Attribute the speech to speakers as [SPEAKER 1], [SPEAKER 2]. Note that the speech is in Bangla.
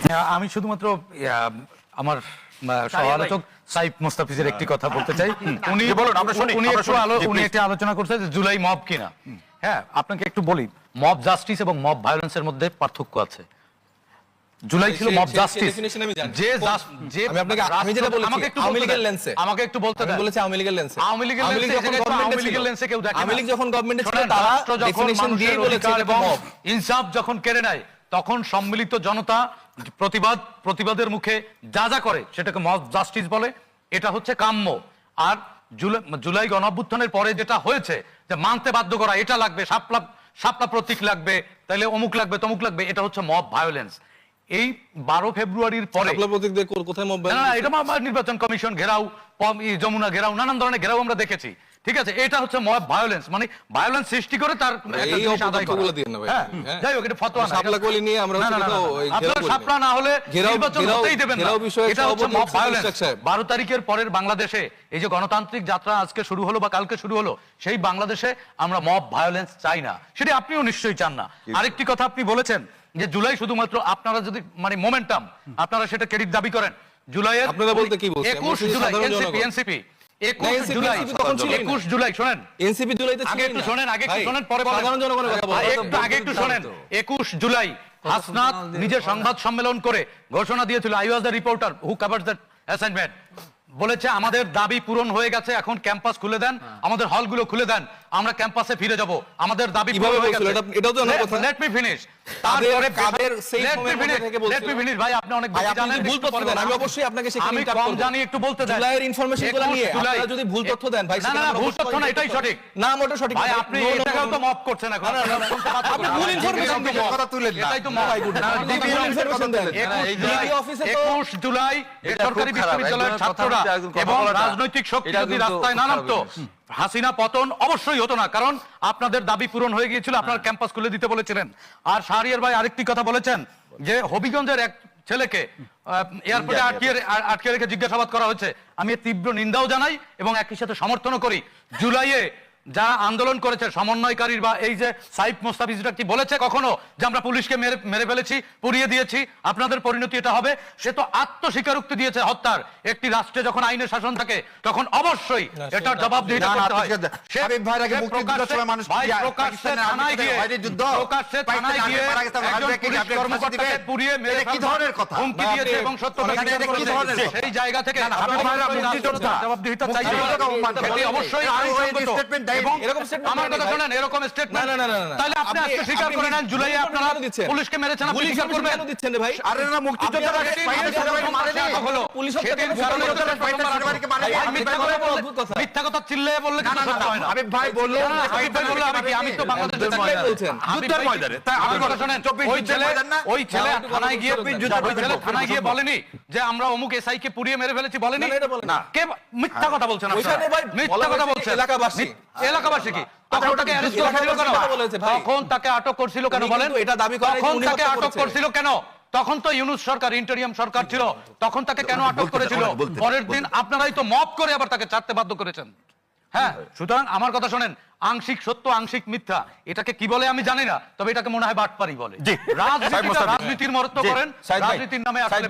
[SPEAKER 1] হ্যাঁ, আমি শুধুমাত্র আমার আহ, সহ-আলোচক সাইফ মোস্তাফিজের একটি কথা বলতে চাই। উনি
[SPEAKER 2] বলুন, আমরা শুনি,
[SPEAKER 1] উনি একটু আলো- উনি. একটি আলোচনা করছে যে জুলাই মব কিনা। হ্যাঁ আপনাকে একটু বলি মব জাস্টিস এবং মব ভায়োলেন্সের মধ্যে পার্থক্য আছে। জুলাই ছিল মব জাস্টিস। যে যে
[SPEAKER 3] আমি আপনাকে আমি যেটা বলেছি
[SPEAKER 1] আমাকে একটু
[SPEAKER 3] আওয়ামী লীগের লেন্সে
[SPEAKER 1] আমাকে একটু বলতে দেন।
[SPEAKER 3] বলেছি আওয়ামী লীগের লেন্সে
[SPEAKER 1] আওয়ামী লীগের লেন্সে
[SPEAKER 3] যখন
[SPEAKER 1] আওয়ামী লীগের লেন্সে কেউ দেখে
[SPEAKER 3] আওয়ামী লীগ যখন গভর্নমেন্টে ছিল তারা
[SPEAKER 1] রাষ্ট্র যখন
[SPEAKER 3] ডেফিনিশন দিয়ে বলেছে
[SPEAKER 1] এবং ইনসাফ যখন কেড়ে নেয় তখন সম্মিলিত জনতা প্রতিবাদ প্রতিবাদের মুখে যা যা করে সেটাকে মব জাস্টিস বলে এটা হচ্ছে কাম্য। আর জুলাই গণঅভ্যুত্থানের পরে যেটা হয়েছে যে মানতে বাধ্য করা এটা লাগবে সাপলা সাপলা প্রতীক লাগবে তাহলে অমুক লাগবে তমুক লাগবে এটা হচ্ছে মব ভায়োলেন্স এই বারো ফেব্রুয়ারির পরে
[SPEAKER 3] কোথায়
[SPEAKER 1] এটা নির্বাচন কমিশন ঘেরাও যমুনা ঘেরাও নানান ধরনের ঘেরাও আমরা দেখেছি। ঠিক আছে এটা হচ্ছে ভায়োলেন্স মানে ভায়োলেন্স সৃষ্টি করে তার
[SPEAKER 3] এই না ভাই।
[SPEAKER 1] হ্যাঁ,
[SPEAKER 3] হ্যাঁ।
[SPEAKER 1] যাই হোক এটা ফতোয়া না এটা-
[SPEAKER 3] কলি নিয়ে আমরা
[SPEAKER 1] আপনারা শাপলা না। হলে নির্বাচন হতেই দেবেন না। এটা হচ্ছে মব ভায়োলেন্স
[SPEAKER 3] ইশরাক সাহেব।
[SPEAKER 1] বারো তারিখের পরের বাংলাদেশে এই যে গণতান্ত্রিক যাত্রা আজকে শুরু হলো বা কালকে শুরু হলো সেই বাংলাদেশে আমরা মব ভায়োলেন্স চাই না। সেটা আপনিও নিশ্চয়ই চান না। আরেকটি কথা আপনি বলেছেন যে জুলাই শুধুমাত্র আপনারা যদি মানে মোমেন্টাম আপনারা সেটা ক্রেডিট দাবি করেন। জুলাইয়ের
[SPEAKER 3] আপনারা বলতে কি বলছেন?
[SPEAKER 1] একুশ
[SPEAKER 3] বলছি যে
[SPEAKER 1] জুলাই এনসিপি এনসিপি একুশ জুলাই।
[SPEAKER 3] তখন ছিলই না।
[SPEAKER 1] একুশ জুলাই শোনেন।
[SPEAKER 3] এনসিপি জুলাইতে
[SPEAKER 1] আগে
[SPEAKER 3] ছিলই
[SPEAKER 1] একটু
[SPEAKER 3] না।
[SPEAKER 1] শোনেন আগে একটু
[SPEAKER 3] ভাই,
[SPEAKER 1] শোনেন পরে বলেন।
[SPEAKER 3] সাধারণ জনগণের কথা
[SPEAKER 1] আগে
[SPEAKER 3] বলেন।
[SPEAKER 1] একটু আগে একটু শোনেন। একুশ জুলাই হাসনাত নিজে সংবাদ সম্মেলন করে ঘোষণা দিয়েছিল। I was the reporter who covers the assignment বলেছে আমাদের দাবি পূরণ হয়ে গেছে এখন ক্যাম্পাস খুলে দেন। আমাদের হলগুলো খুলে দেন। আমরা ক্যাম্পাসে ফিরে যাব। আমাদের দাবি হয়ে গেছে। লেট মি ফিনিশ
[SPEAKER 3] কাদের- কাদের সেই সময়ের থেকে বলছিল?
[SPEAKER 1] লেট মি ভাই আপনি অনেক বেশি জানেন
[SPEAKER 3] ভুল তথ্য দেন, আমি অবশ্যই আপনাকে সেখানে
[SPEAKER 1] আমি কম জানি একটু বলতে দেন।
[SPEAKER 3] জুলাইয়ের information গুলো
[SPEAKER 1] 21
[SPEAKER 3] নিয়ে আপনারা যদি ভুল তথ্য দেন, ভাই,
[SPEAKER 1] না না ভুল তথ্য না এটাই সঠিক।
[SPEAKER 3] না, মোটেও সঠিক
[SPEAKER 1] ভাই আপনি
[SPEAKER 3] No, no, no,
[SPEAKER 1] এটাকেও তো মপ করছেন এখন।
[SPEAKER 3] আপনি ভুল information তো
[SPEAKER 2] কথা তুলেন না।
[SPEAKER 1] এটাই তো মপ
[SPEAKER 3] না, ভুল information দেন।
[SPEAKER 1] একুশ
[SPEAKER 3] এই
[SPEAKER 1] জুলাই
[SPEAKER 3] DD অফিসে তো-
[SPEAKER 1] একুশ জুলাই সরকারি বিশ্ববিদ্যালয়ের ছাত্ররা এবং রাজনৈতিক শক্তি যদি রাস্তায় না নামতো হাসিনা পতন অবশ্যই হতো না কারণ আপনাদের দাবি পূরণ হয়ে গিয়েছিল আপনার ক্যাম্পাস খুলে দিতে বলেছিলেন। আর শাহরিয়ার ভাই আরেকটি কথা বলেছেন যে হবিগঞ্জের এক ছেলেকে এয়ারপোর্টে আটকে আটকে রেখে জিজ্ঞাসাবাদ করা হয়েছে। আমি তীব্র নিন্দাও জানাই এবং একই সাথে সমর্থনও করি। জুলাইয়ে যারা আন্দোলন করেছে সমন্বয়কারীর বা এই যে সাইফ মোস্তাফিজরা কি বলেছে কখনো যে আমরা পুলিশকে মেরে মেরে ফেলেছি পুড়িয়ে দিয়েছি আপনাদের পরিণতি এটা হবে? সে তো আত্মস্বীকারোক্তি দিয়েছে হত্যার। একটি রাষ্ট্রে যখন আইনের শাসন থাকে তখন অবশ্যই এটার জবাবদিহিতা
[SPEAKER 2] না,
[SPEAKER 1] করতে হয়। প্রকাশ্যে- থানায় গিয়ে প্রকাশ্যে থানায় গিয়ে কর্মকর্তাকে পুড়িয়ে মেরে
[SPEAKER 2] কি ধরনের কথা?
[SPEAKER 1] হুমকি দিয়েছে এবং সত্য? সেই জায়গা থেকে অবশ্যই জবাবদিহিতা আইনসঙ্গত।
[SPEAKER 2] Statement দেয়নি।
[SPEAKER 1] এবং
[SPEAKER 3] এরকম statement
[SPEAKER 1] আমার কথা শোনেন এরকম স্টেটমেন্ট
[SPEAKER 3] না, না, না, না, না।
[SPEAKER 1] তাহলে আপনি
[SPEAKER 3] আপনি-
[SPEAKER 1] আজকে স্বীকার করে নেন জুলাই আপনারা পুলিশকে মেরেছেন আপনি স্বীকার করবেন
[SPEAKER 3] কেন দিচ্ছেন ভাই?
[SPEAKER 2] আরে না মুক্তিযোদ্ধারা
[SPEAKER 3] আপনি-
[SPEAKER 2] ফাইনাল
[SPEAKER 3] আপনি-
[SPEAKER 2] সেনাবাহিনী মারেনি।
[SPEAKER 1] হলো।
[SPEAKER 3] পুলিশ
[SPEAKER 1] সেদিন
[SPEAKER 3] করেছে,
[SPEAKER 1] কারণ
[SPEAKER 3] পুলিশ
[SPEAKER 1] হচ্ছে
[SPEAKER 3] হত্যা
[SPEAKER 2] ফাইনাল সেনাবাহিনীকে মারেনি।
[SPEAKER 1] মিথ্যা কথা
[SPEAKER 3] অদ্ভুত কথা।
[SPEAKER 1] মিথ্যা কথা চিল্লিয়ে বললে
[SPEAKER 2] না,
[SPEAKER 1] কিন্তু
[SPEAKER 2] না, না,
[SPEAKER 1] সত্য হয় না।
[SPEAKER 2] হাবিব ভাই বলল
[SPEAKER 1] না, না, হাবিব ভাই বলল আমি আমি তো বাংলাদেশের
[SPEAKER 2] যুদ্ধের
[SPEAKER 3] বলছেন।
[SPEAKER 2] যুদ্ধের ময়দানে। তাই
[SPEAKER 1] আমার কথা শোনেন, ওই ছেলে ওই ছেলে থানায় গিয়ে ওই ছেলে থানায় গিয়ে বলেনি যে আমরা অমুক এসআই কে পুড়িয়ে মেরে ফেলেছি বলেনি।
[SPEAKER 3] না
[SPEAKER 1] কে মিথ্যা কথা বলছেন আপনারা মিথ্যা কথা বলছেন
[SPEAKER 3] এলাকাবাসী।
[SPEAKER 1] মিথ- তখন তাকে arrest
[SPEAKER 3] এলাকাবাসী
[SPEAKER 1] করা ছিল কেন?
[SPEAKER 3] কথা বলেছে, ভাই।
[SPEAKER 1] তখন তাকে আটক করছিল কেন বলেন?
[SPEAKER 3] এটা দাবি
[SPEAKER 1] তখন তাকে আটক করছিল কেন? তখন তো ইউনুস সরকার ইন্টারিয়াম সরকার ছিল। তখন তাকে কেন আটক করেছিল? পরের দিন আপনারাই তো মপ করে আবার তাকে ছাড়তে বাধ্য করেছেন। হ্যাঁ সুতরাং আমার কথা শোনেন আংশিক সত্য আংশিক মিথ্যা এটাকে কি বলে আমি জানি না তবে এটাকে মনে হয় বাটপারি বলে। রাজনীতির মহত্ব
[SPEAKER 2] জি,
[SPEAKER 1] করেন রাজনীতির নামে আসলে